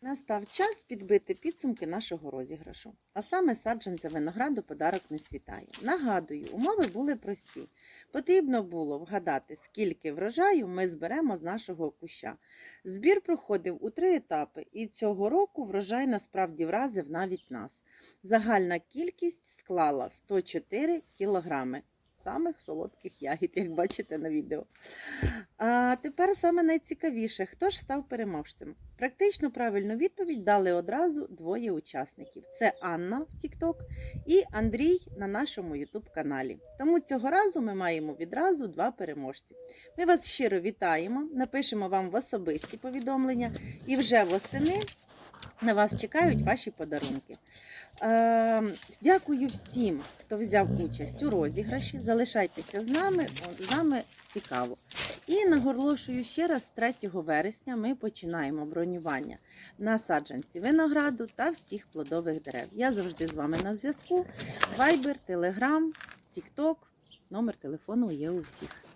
Настав час підбити підсумки нашого розіграшу. А саме саджанця винограду подарок не світає. Нагадую, умови були прості. Потрібно було вгадати, скільки врожаю ми зберемо з нашого куща. Збір проходив у три етапи, і цього року врожай насправді вразив навіть нас. Загальна кількість склала 104 кілограми самих солодких ягід, як бачите на відео. А тепер саме найцікавіше, хто ж став переможцем? Практично правильну відповідь дали одразу двоє учасників: це Анна в TikTok і Андрій на нашому YouTube каналі. Тому цього разу ми маємо відразу два переможці. Ми вас щиро вітаємо, напишемо вам в особисті повідомлення, і вже восени на вас чекають ваші подарунки. Е, дякую всім, хто взяв участь у розіграші. Залишайтеся з нами, з нами цікаво. І наголошую ще раз, з 3 вересня ми починаємо бронювання на саджанці винограду та всіх плодових дерев. Я завжди з вами на зв'язку. Viber, Telegram, TikTok, номер телефону є у всіх.